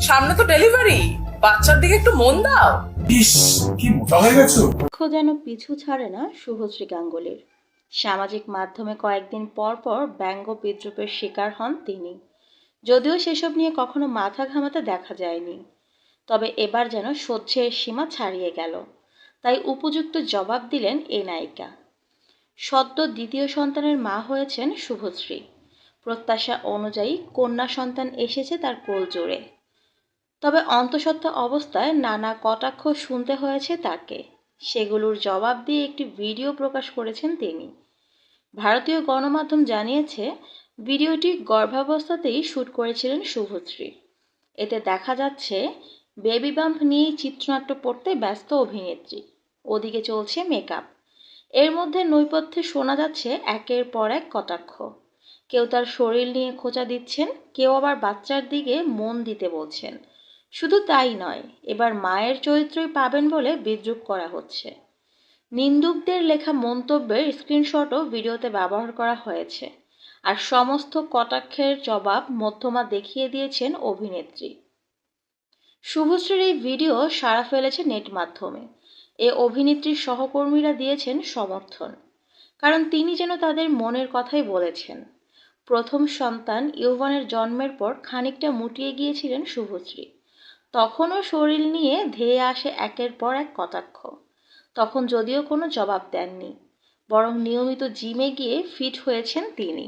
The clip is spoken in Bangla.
সামনে তো ডেলিভারি বাচ্চার দিকে একটু মন দাও। ইস কি মোটা হয়ে গেছো? দুঃখ যেন পিছু ছাড়ে না শুভশ্রী গাঙ্গুলির। সামাজিক মাধ্যমে কয়েকদিন পর পর ব্যঙ্গ বিদ্রুপের শিকার হন তিনি। যদিও সেসব নিয়ে কখনো মাথা ঘামাতে দেখা যায়নি। তবে এবার যেন সহ্যের সীমা ছাড়িয়ে গেল। তাই উপযুক্ত জবাব দিলেন এই নায়িকা। সদ্য দ্বিতীয় সন্তানের মা হয়েছেন শুভশ্রী। প্রত্যাশা অনুযায়ী কন্যা সন্তান এসেছে তার কোল জোরে। তবে অন্তঃসত্ত্বা অবস্থায় নানা কটাক্ষ শুনতে হয়েছে তাকে। সেগুলোর জবাব দিয়ে একটি ভিডিও প্রকাশ করেছেন তিনি। ভারতীয় গণমাধ্যম জানিয়েছে, ভিডিওটি গর্ভাবস্থাতেই শ্যুট করেছিলেন শুভশ্রী। এতে দেখা যাচ্ছে, বেবি বাম্প নিয়েই চিত্রনাট্য পড়তে ব্যস্ত অভিনেত্রী। ওদিকে চলছে মেকআপ। এর মধ্যে নৈপথ্যে শোনা যাচ্ছে একের পর এক কটাক্ষ। কেউ তার শরীর নিয়ে খোঁচা দিচ্ছেন, কেউ আবার বাচ্চার দিকে মন দিতে বলছেন। শুধু তাই নয়, এবার মায়ের চরিত্রই পাবেন বলে বিদ্রুপ করা হচ্ছে। নিন্দুকদের লেখা মন্তব্যের স্ক্রিনশটও ভিডিওতে ব্যবহার করা হয়েছে। আর সমস্ত কটাক্ষের জবাব মধ্যমা দেখিয়ে দিয়েছেন অভিনেত্রী। শুভশ্রীর এই ভিডিও সাড়া ফেলেছে নেট মাধ্যমে। এ অভিনেত্রীর সহকর্মীরা দিয়েছেন সমর্থন। কারণ তিনি যেন তাদের মনের কথাই বলেছেন। প্রথম সন্তান ইউভানের জন্মের পর খানিকটা মুটিয়ে গিয়েছিলেন শুভশ্রী। তখনও শরীর নিয়ে ধেয়ে আসে একের পর এক কটাক্ষ। তখন যদিও কোনো জবাব দেননি, বরং নিয়মিত জিমে গিয়ে ফিট হয়েছেন তিনি।